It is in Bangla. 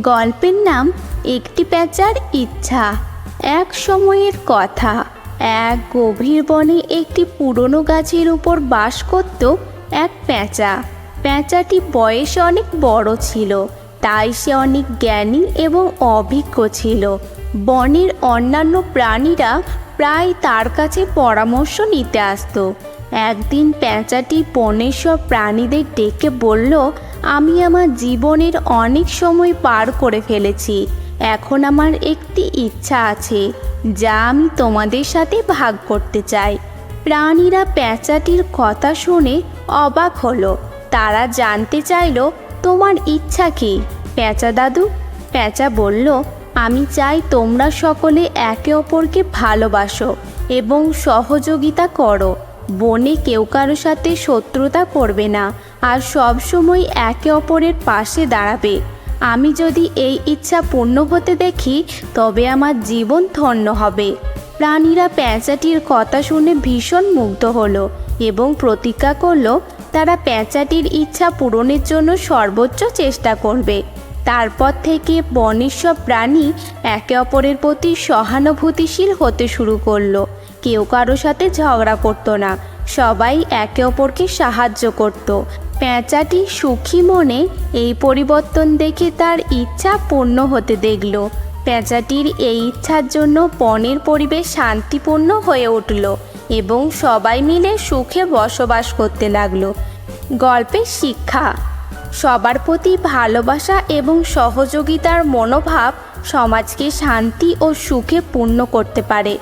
গল্পের নাম একটি প্যাঁচার ইচ্ছা। এক সময়ের কথা, এক গভীর বনে একটি পুরনো গাছের উপর বাস করত এক প্যাঁচা প্যাঁচাটি বয়সে অনেক বড় ছিল, তাই সে অনেক জ্ঞানী এবং অভিজ্ঞ ছিল। বনের অন্যান্য প্রাণীরা প্রায় তার কাছে পরামর্শ নিতে আসতো। একদিন প্যাঁচাটি বনের সব প্রাণীদের ডেকে বলল আমি আমার জীবনের অনেক সময় পার করে ফেলেছি। এখন আমার একটি ইচ্ছা আছে, যা আমি তোমাদের সাথে ভাগ করতে চাই। প্রাণীরা প্যাঁচাটির কথা শুনে অবাক হলো। তারা জানতে চাইলো, তোমার ইচ্ছা কি? প্যাঁচা দাদু, প্যাঁচা বলল, আমি চাই তোমরা সকলে একে অপরকে ভালোবাসো এবং সহযোগিতা করো। বনে কেউ কারও সাথে শত্রুতা করবে না, আর সব সময় একে অপরের পাশে দাঁড়াবে। আমি যদি এই ইচ্ছা পূর্ণ হতে দেখি, তবে আমার জীবন ধন্য হবে। প্রাণীরা প্যাঁচাটির কথা শুনে ভীষণ মুগ্ধ হলো এবং প্রতিজ্ঞা করল, তারা প্যাঁচাটির ইচ্ছা পূরণের জন্য সর্বোচ্চ চেষ্টা করবে। তারপর থেকে বনের সব প্রাণী একে অপরের প্রতি সহানুভূতিশীল হতে শুরু করল। কেউ কারও সাথে ঝগড়া করতো না। সবাই একে অপরকে সাহায্য করত। প্যাঁচাটি সুখী মনে এই পরিবর্তন দেখে তার ইচ্ছা পূর্ণ হতে দেখল। প্যাঁচাটির এই ইচ্ছার জন্য বনের পরিবেশ শান্তিপূর্ণ হয়ে উঠল এবং সবাই মিলে সুখে বসবাস করতে লাগল। গল্পের শিক্ষা। সবার প্রতি ভালোবাসা এবং সহযোগিতার মনোভাব সমাজকে শান্তি ও সুখে পূর্ণ করতে পারে।